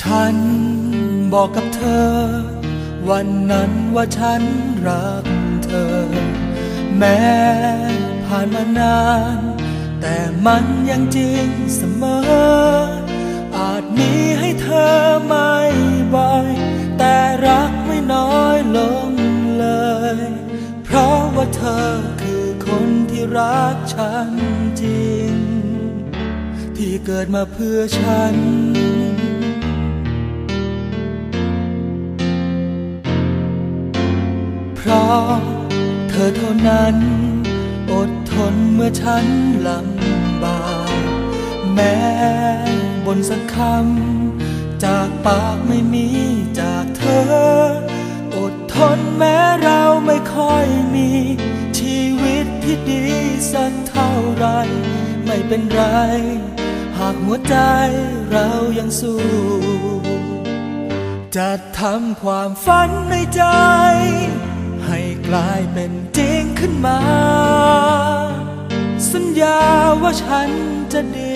ฉันบอกกับเธอ วันนั้นว่าฉันรักเธอ แม้ผ่านมานาน แต่มันยังจริงเสมอ อาจมีให้เธอไม่บ่อย แต่รักไม่น้อยลงเลย เพราะว่าเธอคือคนที่รักฉันจริง ที่เกิดมาเพื่อฉันเพราะเธอเท่านั้น ทนเมื่อฉันลำบากแม้บนสักคำ จากปากไม่มีจากเธอ อดทนแม้เราไม่ค่อยมี ชีวิตที่ดีสักเท่าไร ไม่เป็นไร หากหัวใจเรายังสู้ จะทำความฝันในใจ ให้กลายเป็นจริงขึ้นมา สัญญาว่าฉันจะดี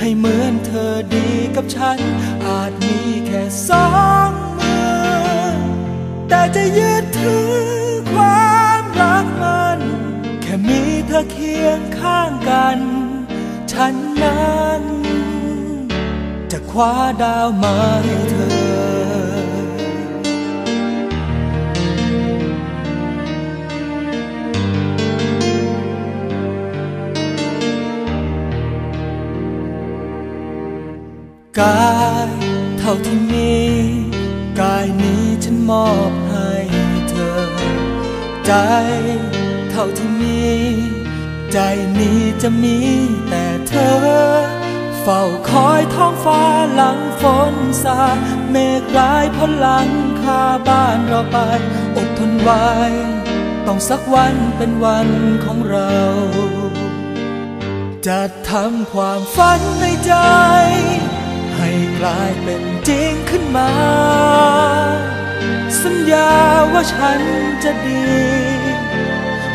ให้เหมือนเธอดีกับฉัน อาจมีแค่สองมือ แต่จะยึดถือความรักมัน แค่มีเธอเคียงข้างกัน ฉันนั้น จะคว้าดาวมาให้เธอ กายเท่าที่มีกายนี้ฉันมอบให้เธอ ใจเท่าที่มีใจนี้จะมีแต่เธอ เฝ้าคอยท้องฟ้าหลังฝนสาเมฆร้ายพ้นหลังคาบ้านเราไปอดทนไว้ ต้องสักวันเป็นวันของเราจะทำความฝันในใจ ให้กลายเป็นจริงขึ้นมา สัญญาว่าฉันจะดี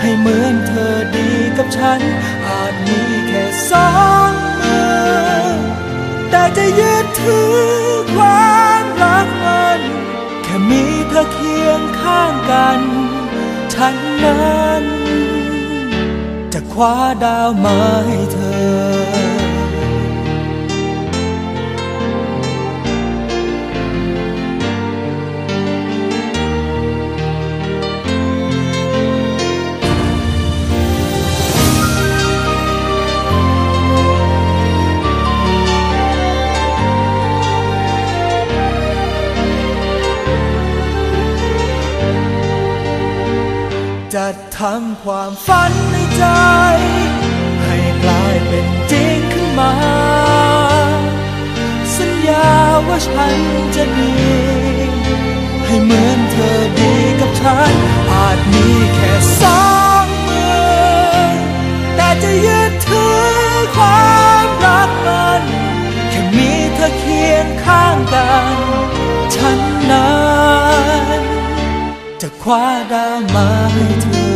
ให้เหมือนเธอดีกับฉัน อาจมีแค่สองมือ แต่จะยึดถือความรักมัน แค่มีเธอเคียงข้างกัน ฉันนั้น จะคว้าดาวมาให้เธอ จะทำความฝันในใจ ให้กลายเป็นจริงขึ้นมา สัญญาว่าฉันจะดี ให้เหมือนเธอดีกับฉัน อาจมีแค่สองมือ แต่จะยึดถือความรักมันแค่มีเธอเคียงข้างกัน ฉันนั้นจะ คว้าดาวมาให้เธอ